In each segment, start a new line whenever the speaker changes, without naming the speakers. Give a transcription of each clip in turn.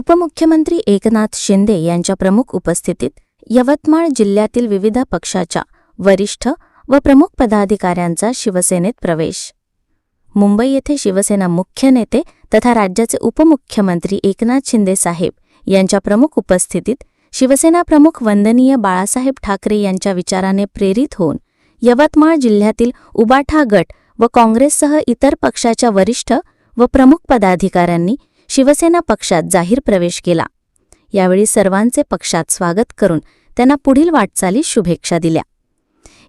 उपमुख्यमंत्री एकनाथ शिंदे यांच्या प्रमुख उपस्थितीत यवतमाळ जिल्ह्यातील विविध पक्षाच्या वरिष्ठ व प्रमुख पदाधिकाऱ्यांचा शिवसेनेत प्रवेश. मुंबई येथे शिवसेना मुख्य नेते तथा राज्याचे उपमुख्यमंत्री एकनाथ शिंदे साहेब यांच्या प्रमुख उपस्थितीत शिवसेना प्रमुख वंदनीय बाळासाहेब ठाकरे यांच्या विचाराने प्रेरित होऊन यवतमाळ जिल्ह्यातील उबाठा गट व काँग्रेससह इतर पक्षाच्या वरिष्ठ व प्रमुख पदाधिकाऱ्यांनी शिवसेना पक्षात जाहीर प्रवेश केला. यावेळी सर्वांचे पक्षात स्वागत करून त्यांना पुढील वाटचाली शुभेच्छा दिल्या.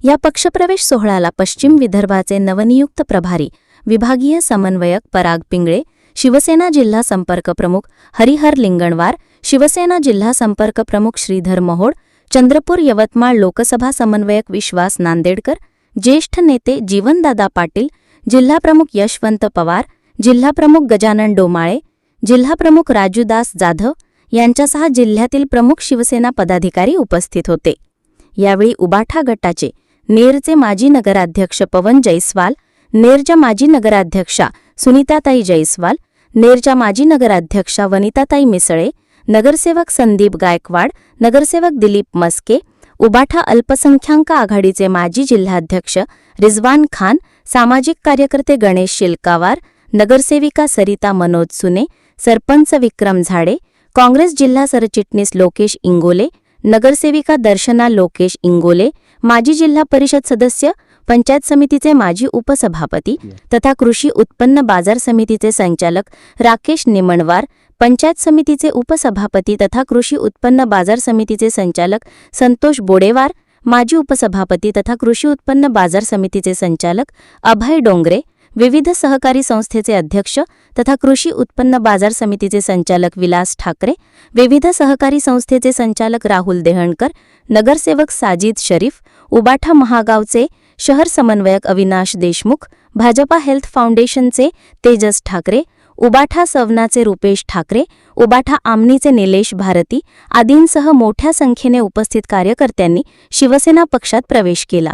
या पक्षप्रवेश सोहळ्याला पश्चिम विदर्भाचे नवनियुक्त प्रभारी विभागीय समन्वयक पराग पिंगळे शिवसेना जिल्हा संपर्क प्रमुख हरिहर लिंगणवार शिवसेना जिल्हा संपर्क प्रमुख श्रीधर महोड चंद्रपूर यवतमाळ लोकसभा समन्वयक विश्वास नांदेडकर ज्येष्ठ नेते जीवनदादा पाटील जिल्हाप्रमुख यशवंत पवार जिल्हाप्रमुख गजानन डोमाळे जिल्हाप्रमुख राजूदास जाधव यांच्यासह जिल्ह्यातील प्रमुख शिवसेना पदाधिकारी उपस्थित होते. यावेळी उबाठा गटाचे नेरचे माजी नगराध्यक्ष पवन जैस्वाल नेरच्या माजी नगराध्यक्षा सुनीताताई जैस्वाल नेरच्या माजी नगराध्यक्षा वनिताताई मिसळे नगरसेवक संदीप गायकवाड नगरसेवक दिलीप मस्के उबाठा अल्पसंख्याक आघाडीचे माजी जिल्हाध्यक्ष रिझवान खान सामाजिक कार्यकर्ते गणेश शिलकावार नगरसेविका सरिता मनोज सुने सरपंच विक्रम झाडे काँग्रेस जिल्हा सरचिटणीस लोकेश इंगोले नगरसेविका दर्शना लोकेश इंगोले माजी जिल्हा परिषद सदस्य पंचायत समितीचे माजी उपसभापती तथा कृषी उत्पन्न बाजार समितीचे संचालक राकेश निमणवार पंचायत समितीचे उपसभापती तथा कृषी उत्पन्न बाजार समितीचे संचालक संतोष बोडेवार माजी उपसभापती तथा कृषी उत्पन्न बाजार समितीचे संचालक अभय डोंगरे विविध सहकारी संस्थेचे अध्यक्ष तथा कृषी उत्पन्न बाजार समितीचे संचालक विलास ठाकरे विविध सहकारी संस्थेचे संचालक राहुल देहणकर नगरसेवक साजिद शरीफ उबाठा महागावचे शहर समन्वयक अविनाश देशमुख भाजपा हेल्थ फाउंडेशनचे तेजस ठाकरे उबाठा सवनाचे रुपेश ठाकरे उबाठा आमनीचे निलेश भारती आदींसह मोठ्या संख्येने उपस्थित कार्यकर्त्यांनी शिवसेना पक्षात प्रवेश केला.